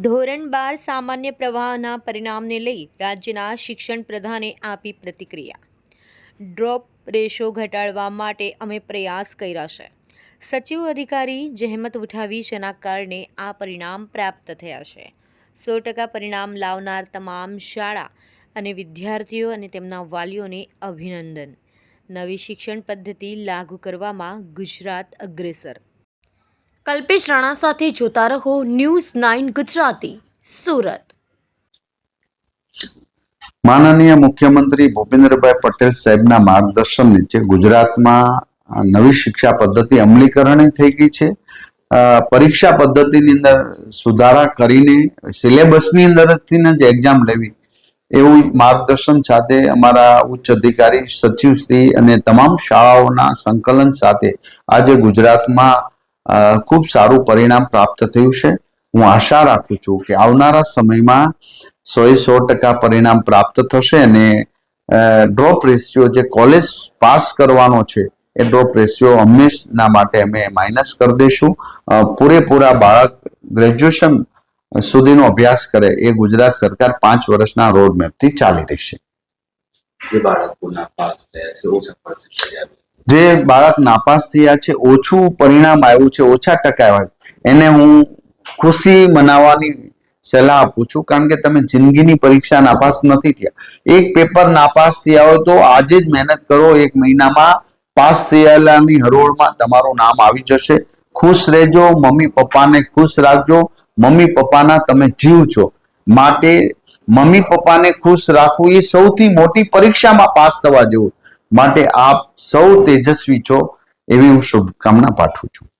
ધોરણ બાર સામાન્ય પ્રવાહના પરિણામને લઈ રાજ્યના શિક્ષણ પ્રધાને આપી પ્રતિક્રિયા. ડ્રોપ રેશો ઘટાડવા માટે અમે પ્રયાસ કર્યા છે. સચિવ અધિકારી જહેમત ઉઠાવી જેના કારણે આ પરિણામ પ્રાપ્ત થયા છે. સો ટકા પરિણામ લાવનાર તમામ શાળા અને વિદ્યાર્થીઓ અને તેમના વાલીઓને અભિનંદન. નવી શિક્ષણ પદ્ધતિ લાગુ કરવામાં ગુજરાત અગ્રેસર. કલ્પેશ રાણા સાથે જોતા રહો ન્યૂઝ નાઇન ગુજરાતી, સુરત. માનનીય મુખ્યમંત્રી ભૂપેન્દ્રભાઈ પટેલ સાહેબના માર્ગદર્શન નીચે ગુજરાતમાં નવી શિક્ષા પદ્ધતિ અમલીકરણ થઈ ગઈ છે. પરીક્ષા પદ્ધતિની અંદર સુધારા કરીને સિલેબસની અંદરથી જ એક્ઝામ લેવી એવું માર્ગદર્શન સાથે અમારા ઉચ્ચ અધિકારી સચિવશ્રી અને તમામ શાળાઓના સંકલન સાથે આજે ગુજરાતમાં ખૂબ સારું પરિણામ પ્રાપ્ત થયું છે. હું આશા રાખું છું કે આવનારા સમયમાં સો એ સો ટકા પરિણામ પ્રાપ્ત થશે અને ડ્રોપ રેશિયો જે કોલેજ પાસ કરવાનો છે એ ડ્રોપ રેશિયો હંમેશના માટે અમે માઇનસ કરી દઈશું. પૂરેપૂરા બાળક ગ્રેજ્યુએશન સુધીનો અભ્યાસ કરે એ ગુજરાત સરકાર પાંચ વર્ષના રોડ મેપથી ચાલી રહી છે. જે બાળકોના પાસ થયા છે ઓછા જે બાળક નાપાસ થયા છે, ઓછું પરિણામ આવ્યું છે, ઓછા ટકા આવ્યા એને હું ખુશી મનાવવાની સલાહ આપું છું. કારણ કે તમે જિંદગીની પરીક્ષા નાપાસ નથી થયા. એક પેપર નાપાસ થયા હોય તો આજે જ મહેનત કરો, એક મહિનામાં પાસ થયેલાની હરોળમાં તમારું નામ આવી જશે. ખુશ રહેજો, મમ્મી પપ્પાને ખુશ રાખજો. મમ્મી પપ્પાના તમે જીવ છો. માટે મમ્મી પપ્પાને ખુશ રાખવું એ સૌથી મોટી પરીક્ષામાં પાસ થવા જેવું માટે આપ સૌ તેજસ્વી છો એવી હું શુભકામના પાઠવું છું.